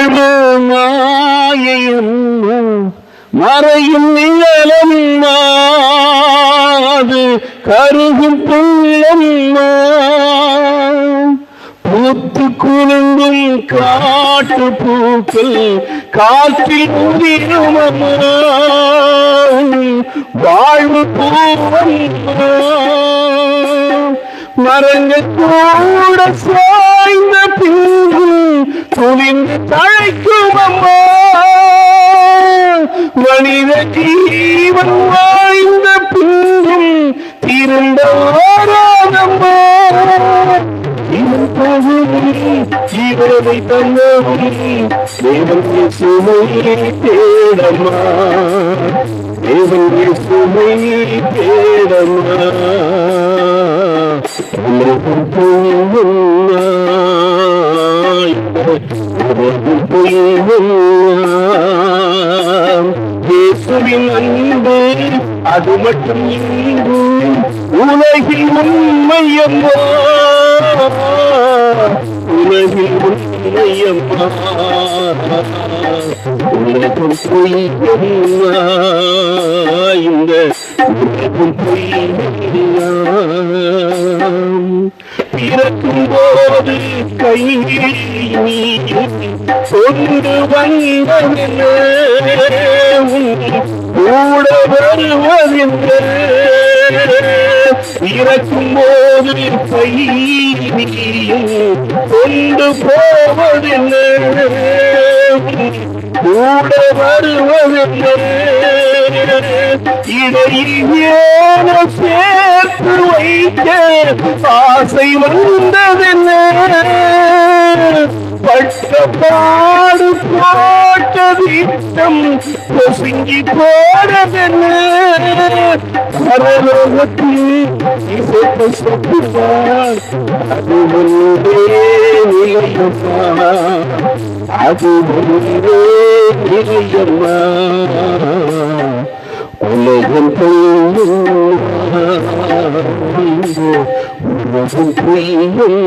வாழ்வு மாயம் மறையும் நிழலம் மாது கருகும் புள்ளம் பூத்து குலுங்கும் காட்டு பூக்கள் காற்றில் உதிருமம்மா வாழ்வு பூவம் மரங்கள் கூட சாய்ந்த பின் அழைக்கும் அம்மா. மனித ஜீவன் வாழ்ந்த பின்பும் திரும்ப வராதம்மா ஜீவனை தந்தவும் சுமையை தேடமா தேவன் சுமையை தேடமா உலகம் இயேசுவின் அன்பு அது மட்டும் இன்பு உலகில் உண்மையம்மா. உலகில் உண்மையம்மா. உலகம் பொய்யம்மா. இந்த உலகம் பொய்யா பிறக்கும் போது கையில் கொண்டு வந்தவென்ன கூட வருவதென்று இறக்கும் போது கையில் கொண்டு போவதென்ன கூட வருவதென்ன இடையில் ஏன சேர்த்து வைக்க ஆசை வந்ததென்ன பட்ட பாடு போட்ட வீட்டம் பொசுங்கி போனதென்ன பரலோகத்தில் இசைத்த சொத்துவான் அது ஒன்றே நிலையம்மா. அது ஒன்றே நிலையம்மா உலகம் உலகம் பொய்யும்